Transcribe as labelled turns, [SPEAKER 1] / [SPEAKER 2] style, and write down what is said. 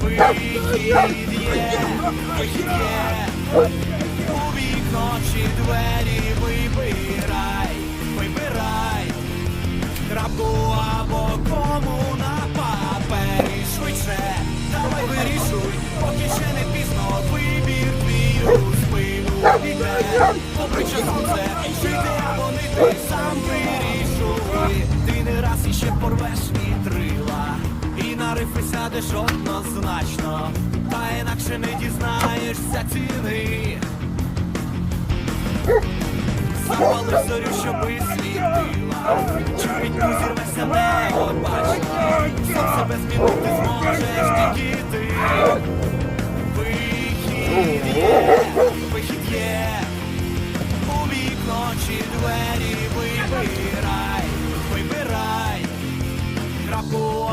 [SPEAKER 1] Вихід є, вихід є. У вікно чи двері вибирай, вибирай. Крапку або кому на папері. Давай вирішуй, поки ще не пізно. Вибір твій у спину іде. Обличчя жити або не ти сам вирішуй. Ти не раз іще порвеш вітрила. І сядеш однозначно. Та інакше не дізнаєшся ціни. Запали зорю, щоби світила. Чи зірвешся небо бачила Сам себе змінити зможеш тільки ти Вихід є, вихід є. У вікно чи двері вибирай, вибирай. Крапку